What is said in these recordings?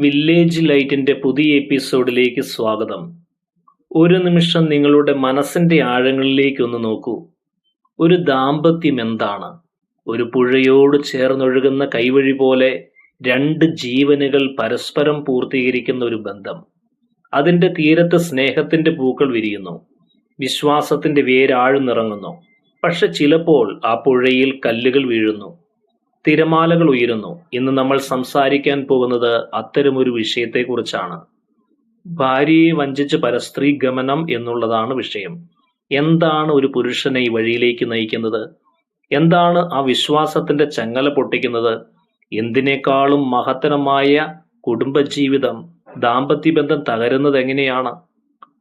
Village ലൈറ്റിന്റെ പുതിയ എപ്പിസോഡിലേക്ക് സ്വാഗതം. ഒരു നിമിഷം നിങ്ങളുടെ മനസ്സിന്റെ ആഴങ്ങളിലേക്കൊന്ന് നോക്കൂ. ഒരു ദാമ്പത്യം എന്താണ്? ഒരു പുഴയോട് ചേർന്നൊഴുകുന്ന കൈവഴി പോലെ രണ്ട് ജീവനുകൾ പരസ്പരം പൂർത്തീകരിക്കുന്ന ഒരു ബന്ധം. അതിന്റെ തീരത്ത് സ്നേഹത്തിന്റെ പൂക്കൾ വിരിയുന്നു. വിശ്വാസത്തിന്റെ വേരാഴ്ന്നിറങ്ങുന്നു. പക്ഷെ ചിലപ്പോൾ ആ പുഴയിൽ കല്ലുകൾ വീഴുന്നു. തിരമാലകൾ ഉയരുന്നു. ഇന്ന് നമ്മൾ സംസാരിക്കാൻ പോകുന്നത് അത്തരമൊരു വിഷയത്തെക്കുറിച്ചാണ്. ഭാര്യയെ വഞ്ചിച്ച് പരസ്ത്രീ ഗമനം എന്നുള്ളതാണ് വിഷയം. എന്താണ് ഒരു പുരുഷനെ ഈ വഴിയിലേക്ക് നയിക്കുന്നത്? എന്താണ് ആ വിശ്വാസത്തിന്റെ ചങ്ങല പൊട്ടിക്കുന്നത്? എന്തിനേക്കാളും മഹത്തരമായ കുടുംബജീവിതം ദാമ്പത്യബന്ധം തകരുന്നത് എങ്ങനെയാണ്?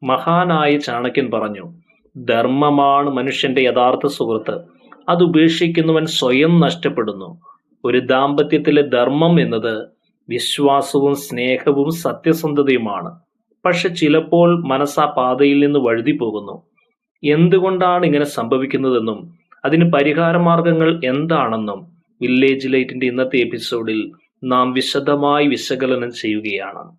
മഹാനായ ചാണക്യൻ പറഞ്ഞു ധർമ്മമാണ് മനുഷ്യന്റെ യഥാർത്ഥ സുഹൃത്ത്. അത് ഉപേക്ഷിക്കുന്നവൻ സ്വയം നഷ്ടപ്പെടുന്നു. ഒരു ദാമ്പത്യത്തിലെ ധർമ്മം എന്നത് വിശ്വാസവും സ്നേഹവും സത്യസന്ധതയുമാണ്. പക്ഷെ ചിലപ്പോൾ മനസ്സ് പാതയിൽ നിന്ന് വഴുതി പോകുന്നു എന്തുകൊണ്ടാണ് ഇങ്ങനെ സംഭവിക്കുന്നതെന്നും അതിന് പരിഹാര മാർഗങ്ങൾ എന്താണെന്നും വില്ലേജ് ലൈറ്റിന്റെ ഇന്നത്തെ എപ്പിസോഡിൽ നാം വിശദമായി വിശകലനം ചെയ്യുകയാണ്.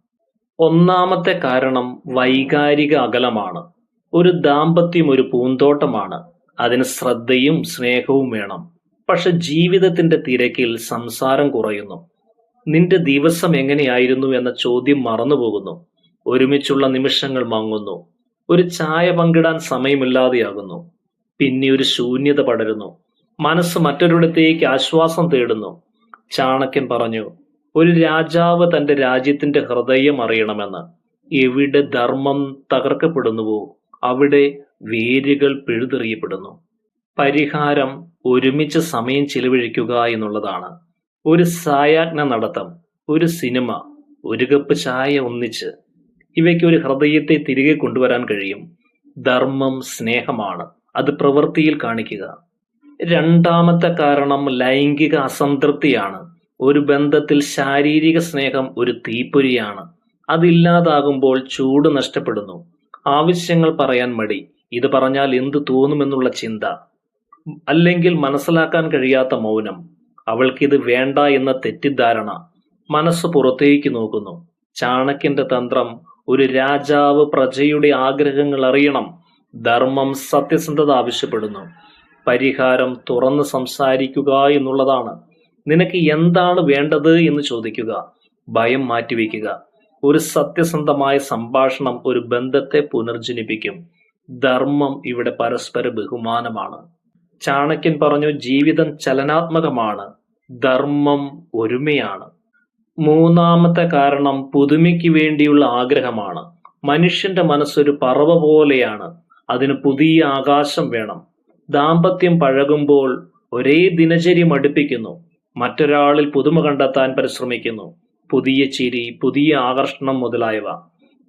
ഒന്നാമത്തെ കാരണം വൈകാരിക അകലമാണ്. ഒരു ദാമ്പത്യം ഒരു പൂന്തോട്ടമാണ്. അതിന് ശ്രദ്ധയും സ്നേഹവും വേണം. പക്ഷെ ജീവിതത്തിന്റെ തിരക്കിൽ സംസാരം കുറയുന്നു. നിന്റെ ദിവസം എങ്ങനെയായിരുന്നു എന്ന ചോദ്യം മറന്നുപോകുന്നു ഒരുമിച്ചുള്ള നിമിഷങ്ങൾ മങ്ങുന്നു. ഒരു ചായ പങ്കിടാൻ സമയമില്ലാതെയാകുന്നു. പിന്നെ ഒരു ശൂന്യത പടരുന്നു. മനസ്സ് മറ്റൊരിടത്തേക്ക് ആശ്വാസം തേടുന്നു. ചാണക്യൻ പറഞ്ഞു ഒരു രാജാവ് തന്റെ രാജ്യത്തിന്റെ ഹൃദയം അറിയണമെന്ന്. എവിടെ ധർമ്മം തകർക്കപ്പെടുന്നുവോ അവിടെ വേരുകൾ പിഴുതെറിയപ്പെടുന്നു. പരിഹാരം ഒരുമിച്ച് സമയം ചിലവഴിക്കുക എന്നുള്ളതാണ്. ഒരു സായാജ്ഞ നടത്തം ഒരു സിനിമ ഒരു കപ്പ് ചായ ഒന്നിച്ച് ഇവയ്ക്ക് ഒരു ഹൃദയത്തെ തിരികെ കൊണ്ടുവരാൻ കഴിയും. ധർമ്മം സ്നേഹമാണ്. അത് പ്രവൃത്തിയിൽ കാണിക്കുക. രണ്ടാമത്തെ കാരണം ലൈംഗിക അസംതൃപ്തിയാണ്. ഒരു ബന്ധത്തിൽ ശാരീരിക സ്നേഹം ഒരു തീപ്പൊരിയാണ്. അതില്ലാതാകുമ്പോൾ ചൂട് നഷ്ടപ്പെടുന്നു. ആവശ്യങ്ങൾ പറയാൻ മടി. ഇത് പറഞ്ഞാൽ എന്തു തോന്നുമെന്നുള്ള ചിന്ത. അല്ലെങ്കിൽ മനസ്സിലാക്കാൻ കഴിയാത്ത മൗനം. അവൾക്കിത് വേണ്ട എന്ന തെറ്റിദ്ധാരണ മനസ്സ് പുറത്തേക്ക് നോക്കുന്നു. ചാണക്യന്റെ തന്ത്രം ഒരു രാജാവ് പ്രജയുടെ ആഗ്രഹങ്ങൾ അറിയണം. ധർമ്മം സത്യസന്ധത ആവശ്യപ്പെടുന്നു. പരിഹാരം തുറന്ന് സംസാരിക്കുക എന്നുള്ളതാണ്. നിനക്ക് എന്താണ് വേണ്ടത് എന്ന് ചോദിക്കുക. ഭയം മാറ്റിവെക്കുക. ഒരു സത്യസന്ധമായ സംഭാഷണം ഒരു ബന്ധത്തെ പുനർജനിപ്പിക്കും. ധർമ്മം ഇവിടെ പരസ്പര ബഹുമാനമാണ്. ചാണക്യൻ പറഞ്ഞു ജീവിതം ചലനാത്മകമാണ് ധർമ്മം ഒരുമയാണ്. മൂന്നാമത്തെ കാരണം പുതുമയ്ക്ക് വേണ്ടിയുള്ള ആഗ്രഹമാണ്. മനുഷ്യന്റെ മനസ്സൊരു പറവ പോലെയാണ് അതിന് പുതിയ ആകാശം വേണം. ദാമ്പത്യം പഴകുമ്പോൾ ഒരേ ദിനചര്യ മടുപ്പിക്കുന്നു. മറ്റൊരാളിൽ പുതുമ കണ്ടെത്താൻ പരിശ്രമിക്കുന്നു. പുതിയ ചിരി പുതിയ ആകർഷണം മുതലായവ.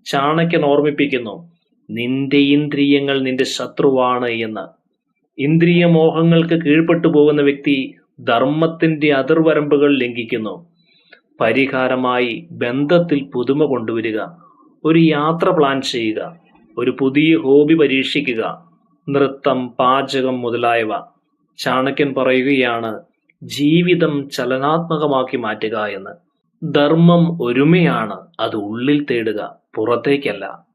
ചാണക്യൻ ഓർമ്മിപ്പിക്കുന്നു നിന്റെ ഇന്ദ്രിയങ്ങൾ നിന്റെ ശത്രുവാണ് എന്ന്. ഇന്ദ്രിയ മോഹങ്ങൾക്ക് കീഴ്പ്പെട്ടു പോകുന്ന വ്യക്തി ധർമ്മത്തിന്റെ അതിർവരമ്പുകൾ ലംഘിക്കുന്നു. പരിഹാരമായി ബന്ധത്തിൽ പുതുമ കൊണ്ടുവരിക. ഒരു യാത്ര പ്ലാൻ ചെയ്യുക. ഒരു പുതിയ ഹോബി പരീക്ഷിക്കുക. നൃത്തം പാചകം മുതലായവ. ചാണക്യൻ പറയുകയാണ് ജീവിതം ചലനാത്മകമാക്കി മാറ്റുക എന്ന്. ധർമ്മം ഒരുമയാണ് അത് ഉള്ളിൽ തേടുക പുറത്തേക്കല്ല.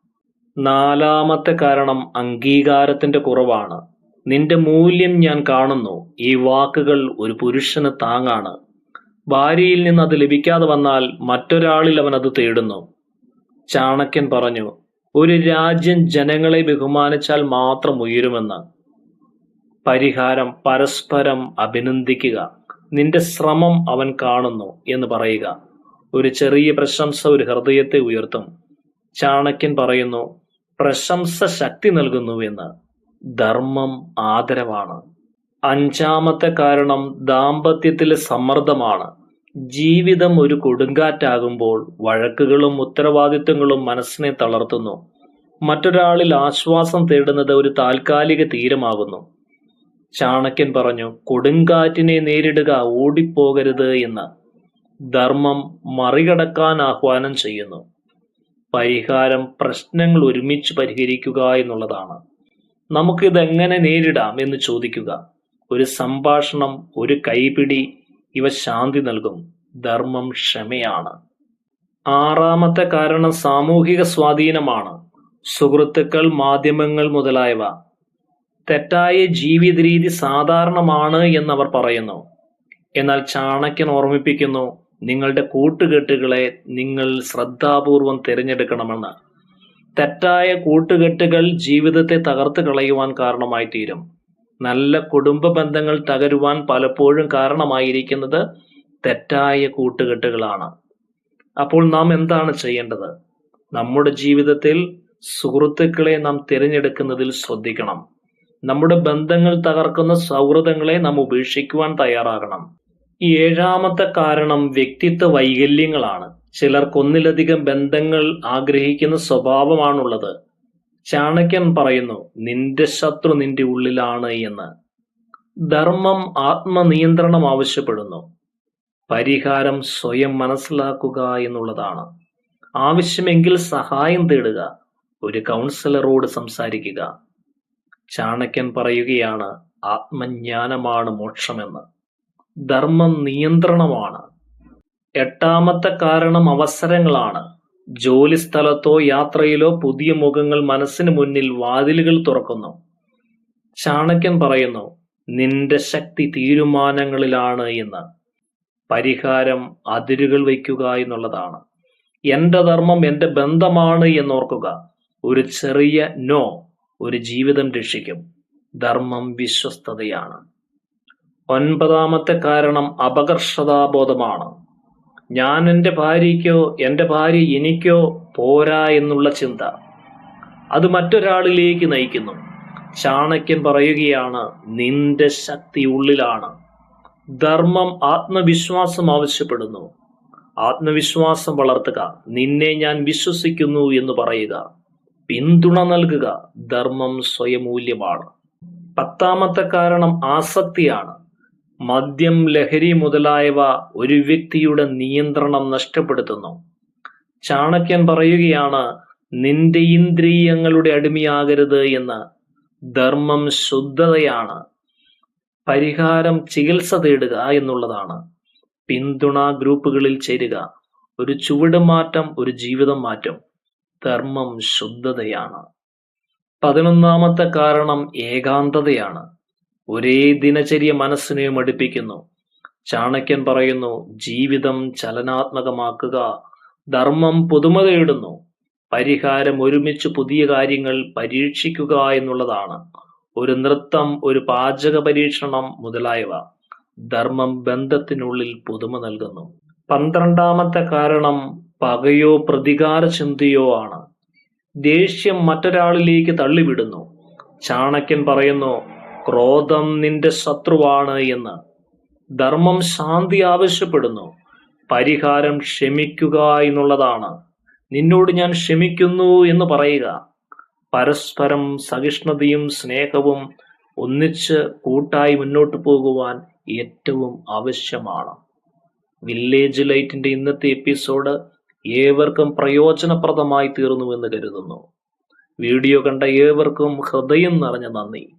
നാലാമത്തെ കാരണം അംഗീകാരത്തിന്റെ കുറവാണ്. നിന്റെ മൂല്യം ഞാൻ കാണുന്നു. ഈ വാക്കുകൾ ഒരു പുരുഷന് താങ്ങാണ്. ഭാര്യയിൽ നിന്ന് അത് ലഭിക്കാതെ വന്നാൽ മറ്റൊരാളിൽ അവൻ അത് തേടുന്നു. ചാണക്യൻ പറഞ്ഞു ഒരു രാജ്യം ജനങ്ങളെ ബഹുമാനിച്ചാൽ മാത്രം ഉയരുമെന്ന്. പരിഹാരം പരസ്പരം അഭിനന്ദിക്കുക. നിന്റെ ശ്രമം അവൻ കാണുന്നു എന്ന് പറയുക. ഒരു ചെറിയ പ്രശംസ ഒരു ഹൃദയത്തെ ഉയർത്തും. ചാണക്യൻ പറയുന്നു പ്രശംസ ശക്തി നൽകുന്നു എന്ന്. ധർമ്മം ആദരവാണ്. അഞ്ചാമത്തെ കാരണം ദാമ്പത്യത്തിലെ സമ്മർദ്ദമാണ്. ജീവിതം ഒരു കൊടുങ്കാറ്റാകുമ്പോൾ വഴക്കുകളും ഉത്തരവാദിത്വങ്ങളും മനസ്സിനെ തളർത്തുന്നു. മറ്റൊരാളിൽ ആശ്വാസം തേടുന്നത് ഒരു താൽക്കാലിക തീരമാകുന്നു. ചാണക്യൻ പറഞ്ഞു കൊടുങ്കാറ്റിനെ നേരിടുക ഓടിപ്പോകരുത് എന്ന്. ധർമ്മം മറികടക്കാൻ ആഹ്വാനം ചെയ്യുന്നു. പരിഹാരം പ്രശ്നങ്ങൾ ഒരുമിച്ച് പരിഹരിക്കുക എന്നുള്ളതാണ്. നമുക്കിത് എങ്ങനെ നേരിടാം എന്ന് ചോദിക്കുക. ഒരു സംഭാഷണം ഒരു കൈപിടി ഇവ ശാന്തി നൽകും. ധർമ്മം ക്ഷമയാണ്. ആറാമത്തെ കാരണം സാമൂഹിക സ്വാധീനമാണ്. സുഹൃത്തുക്കൾ മാധ്യമങ്ങൾ മുതലായവ. തെറ്റായ ജീവിത രീതി സാധാരണമാണ് എന്നവർ പറയുന്നു. എന്നാൽ ചാണക്യൻ ഓർമ്മിപ്പിക്കുന്നു നിങ്ങളുടെ കൂട്ടുകെട്ടുകളെ നിങ്ങൾ ശ്രദ്ധാപൂർവം തിരഞ്ഞെടുക്കണമെന്ന്. തെറ്റായ കൂട്ടുകെട്ടുകൾ ജീവിതത്തെ തകർത്ത് കളയുവാൻ കാരണമായി തീരും. നല്ല കുടുംബ ബന്ധങ്ങൾ തകരുവാൻ പലപ്പോഴും കാരണമായിരിക്കുന്നത് തെറ്റായ കൂട്ടുകെട്ടുകളാണ്. അപ്പോൾ നാം എന്താണ് ചെയ്യേണ്ടത്? നമ്മുടെ ജീവിതത്തിൽ സുഹൃത്തുക്കളെ നാം തിരഞ്ഞെടുക്കുന്നതിൽ ശ്രദ്ധിക്കണം. നമ്മുടെ ബന്ധങ്ങൾ തകർക്കുന്ന സൗഹൃദങ്ങളെ നാം ഉപേക്ഷിക്കുവാൻ തയ്യാറാകണം. ഏഴാമത്തെ കാരണം വ്യക്തിത്വ വൈകല്യങ്ങളാണ്. ചിലർക്കൊന്നിലധികം ബന്ധങ്ങൾ ആഗ്രഹിക്കുന്ന സ്വഭാവമാണുള്ളത്. ചാണക്യൻ പറയുന്നു നിന്റെ ശത്രു നിന്റെ ഉള്ളിലാണ് എന്ന്. ധർമ്മം ആത്മനിയന്ത്രണം ആവശ്യപ്പെടുന്നു. പരിഹാരം സ്വയം മനസ്സിലാക്കുക എന്നുള്ളതാണ്. ആവശ്യമെങ്കിൽ സഹായം തേടുക ഒരു കൗൺസിലറോട് സംസാരിക്കുക. ചാണക്യൻ പറയുകയാണ് ആത്മജ്ഞാനമാണ് മോക്ഷമെന്ന്. ധർമ്മം നിയന്ത്രണമാണ്. എട്ടാമത്തെ കാരണം അവസരങ്ങളാണ്. ജോലി സ്ഥലത്തോ യാത്രയിലോ പുതിയ മുഖങ്ങൾ മനസ്സിന് മുന്നിൽ വാതിലുകൾ തുറക്കുന്നു. ചാണക്യൻ പറയുന്നു നിന്റെ ശക്തി തീരുമാനങ്ങളിലാണ് എന്ന്. പരിഹാരം അതിരുകൾ വയ്ക്കുക എന്നുള്ളതാണ്. എന്റെ ധർമ്മം എന്റെ ബന്ധമാണ് എന്നോർക്കുക. ഒരു ചെറിയ നോ ഒരു ജീവിതം രക്ഷിക്കും. ധർമ്മം വിശ്വസ്തതയാണ്. ഒൻപതാമത്തെ കാരണം അപകർഷതാബോധമാണ്. ഞാൻ എന്റെ ഭാര്യയ്ക്കോ എന്റെ ഭാര്യ എനിക്കോ പോരാ എന്നുള്ള ചിന്ത. അത് മറ്റൊരാളിലേക്ക് നയിക്കുന്നു. ചാണക്യൻ പറയുകയാണ് നിന്റെ ശക്തി ഉള്ളിലാണ്. ധർമ്മം ആത്മവിശ്വാസം ആവശ്യപ്പെടുന്നു. ആത്മവിശ്വാസം വളർത്തുക. നിന്നെ ഞാൻ വിശ്വസിക്കുന്നു എന്ന് പറയുക. പിന്തുണ നൽകുക. ധർമ്മം സ്വയമൂല്യമാണ്. പത്താമത്തെ കാരണം ആസക്തിയാണ്. മദ്യം ലഹരി മുതലായവ ഒരു വ്യക്തിയുടെ നിയന്ത്രണം നഷ്ടപ്പെടുത്തുന്നു. ചാണക്യൻ പറയുകയാണ് നിന്റെ ഇന്ദ്രിയങ്ങളുടെ അടിമയാകരുത് എന്ന്. ധർമ്മം ശുദ്ധതയാണ്. പരിഹാരം ചികിത്സ തേടുക എന്നുള്ളതാണ്. പിന്തുണ ഗ്രൂപ്പുകളിൽ ചേരുക. ഒരു ചുവട് മാറ്റം ഒരു ജീവിതം മാറ്റം. ധർമ്മം ശുദ്ധതയാണ്. പതിനൊന്നാമത്തെ കാരണം ഏകാന്തതയാണ്. ഒരേ ദിനചര്യ മനസ്സിനെ മടുപ്പിക്കുന്നു ചാണക്യൻ പറയുന്നു ജീവിതം ചലനാത്മകമാക്കുക. ധർമ്മം പുതുമ തേടുന്നു പരിഹാരം ഒരുമിച്ച് പുതിയ കാര്യങ്ങൾ പരീക്ഷിക്കുക എന്നുള്ളതാണ്. ഒരു നൃത്തം ഒരു പാചക പരീക്ഷണം മുതലായവ. ധർമ്മം ബന്ധത്തിനുള്ളിൽ പുതുമ നൽകുന്നു. പന്ത്രണ്ടാമത്തെ കാരണം പകയോ പ്രതികാര ചിന്തയോ ആണ്. ദേഷ്യം മറ്റൊരാളിലേക്ക് തള്ളിവിടുന്നു. ചാണക്യൻ പറയുന്നു ക്രോധം നിന്റെ ശത്രുവാണ് എന്ന്. ധർമ്മം ശാന്തി ആവശ്യപ്പെടുന്നു. പരിഹാരം ക്ഷമിക്കുക എന്നുള്ളതാണ്. നിന്നോട് ഞാൻ ക്ഷമിക്കുന്നു എന്ന് പറയുക. പരസ്പരം സഹിഷ്ണുതയും സ്നേഹവും ഒന്നിച്ച് കൂട്ടായി മുന്നോട്ട് പോകുവാൻ ഏറ്റവും ആവശ്യമാണ്. വില്ലേജ് ലൈറ്റിന്റെ ഇന്നത്തെ എപ്പിസോഡ് ഏവർക്കും പ്രയോജനപ്രദമായി തീർന്നുവെന്ന് കരുതുന്നു. വീഡിയോ കണ്ട ഏവർക്കും ഹൃദയം നിറഞ്ഞ നന്ദി.